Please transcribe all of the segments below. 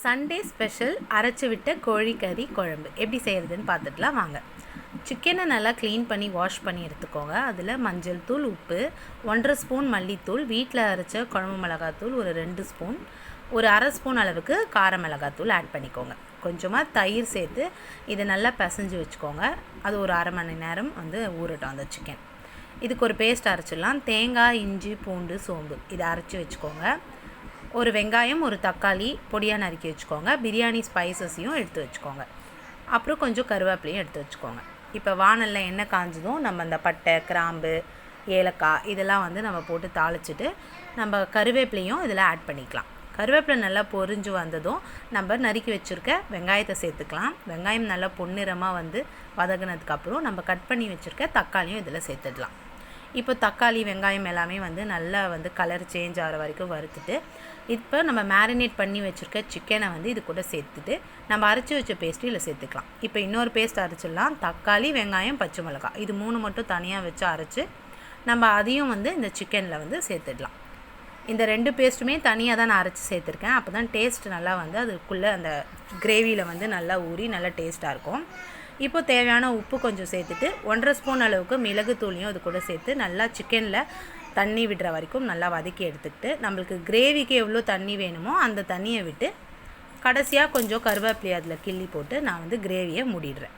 Sunday special அரைச்சி விட்ட கோழிக்கறி குழம்பு. எப்படி செய்கிறதுன்னு பார்த்துட்டுலாம் வாங்க. சிக்கனை நல்லா க்ளீன் பண்ணி வாஷ் பண்ணி எடுத்துக்கோங்க. அதில் மஞ்சள் தூள் உப்பு ஒன்றரை ஸ்பூன் மல்லித்தூள் வீட்டில் அரைச்ச குழம்பு மிளகாத்தூள் ஒரு ரெண்டு ஸ்பூன். ஒரு அரை ஸ்பூன் அளவுக்கு கார மிளகாத்தூள் ஆட் பண்ணிக்கோங்க. கொஞ்சமாக தயிர் சேர்த்து இதை நல்லா பிசைஞ்சு வச்சுக்கோங்க. அது ஒரு அரை மணி நேரம் வந்து ஊறட்டும் அந்த சிக்கன் இதுக்கு ஒரு பேஸ்ட் அரைச்சிடலாம். தேங்காய் இஞ்சி பூண்டு சோம்பு. இதை அரைச்சி வச்சுக்கோங்க. ஒரு வெங்காயம் ஒரு தக்காளி பொடியாக நறுக்கி வச்சுக்கோங்க. பிரியாணி ஸ்பைசஸையும் எடுத்து வச்சுக்கோங்க. அப்புறம் கொஞ்சம் கருவேப்பிலையும் எடுத்து வச்சுக்கோங்க. இப்போ வானலில் எண்ணெய் காஞ்சதும் நம்ம அந்த பட்டை கிராம்பு ஏலக்காய் இதெல்லாம் வந்து நம்ம போட்டு தாளிச்சிட்டு நம்ம கருவேப்பிலையும் இதில் ஆட் பண்ணிக்கலாம். கருவேப்பிலை நல்லா பொரிஞ்சு வந்ததும் நம்ம நறுக்கி வச்சுருக்க வெங்காயத்தை சேர்த்துக்கலாம். வெங்காயம் நல்லா பொன்னிறமாக வந்து வதங்கினதுக்கப்புறம் நம்ம கட் பண்ணி வச்சுருக்க தக்காளியும் இதில் சேர்த்துடலாம். இப்போ தக்காளி வெங்காயம் எல்லாமே வந்து நல்லா வந்து கலர் சேஞ்ச் ஆகிற வரைக்கும் வறுத்துட்டு இப்போ நம்ம மேரினேட் பண்ணி வச்சுருக்க சிக்கனை வந்து இது கூட சேர்த்துட்டு நம்ம அரைச்சி வச்ச பேஸ்ட்டு இதில் சேர்த்துக்கலாம். இப்போ இன்னொரு பேஸ்ட் அரைச்சிடலாம். தக்காளி வெங்காயம் பச்சை மிளகாய். இது மூணு மட்டும் தனியாக வச்சு அரைச்சி நம்ம அதையும் வந்து இந்த சிக்கனில் வந்து சேர்த்துடலாம். இந்த ரெண்டு பேஸ்ட்டுமே தனியாக தான் நான் அரைச்சி சேர்த்துருக்கேன். அப்போ தான் டேஸ்ட் நல்லா வந்து அதுக்குள்ளே அந்த கிரேவியில் வந்து நல்லா ஊறி நல்லா டேஸ்ட்டாக இருக்கும். இப்போ தேவையான உப்பு கொஞ்சம் சேர்த்துட்டு ஒன்றரை ஸ்பூன் அளவுக்கு மிளகு தூளியும் அது கூட சேர்த்து நல்லா சிக்கனில் தண்ணி விடுற வரைக்கும் நல்லா வதக்கி எடுத்துக்கிட்டு நம்மளுக்கு கிரேவிக்கு எவ்வளோ தண்ணி வேணுமோ அந்த தண்ணியை விட்டு கடைசியாக கொஞ்சம் கருவேப்பிலையை அதில் கிள்ளி போட்டு நான் வந்து கிரேவியை மூடிடுறேன்.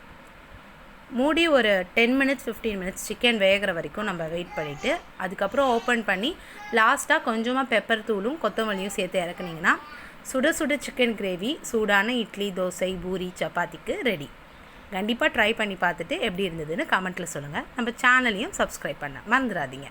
மூடி ஒரு ten minutes fifteen minutes chicken வேகிற வரைக்கும் நம்ம வெயிட் பண்ணிவிட்டு அதுக்கப்புறம் ஓப்பன் பண்ணி லாஸ்ட்டாக கொஞ்சமாக பெப்பர் தூளும் கொத்தமல்லியும் சேர்த்து இறக்குனீங்கன்னா சுட சுட சிக்கன் கிரேவி சூடான இட்லி தோசை பூரி சப்பாத்திக்கு ரெடி கண்டிப்பாக ட்ரை பண்ணி பார்த்துட்டு எப்படி இருந்ததுன்னு கமெண்ட்டில் சொல்லுங்கள் நம்ம சேனலையும் சப்ஸ்கிரைப் பண்ண மறந்துடாதீங்க.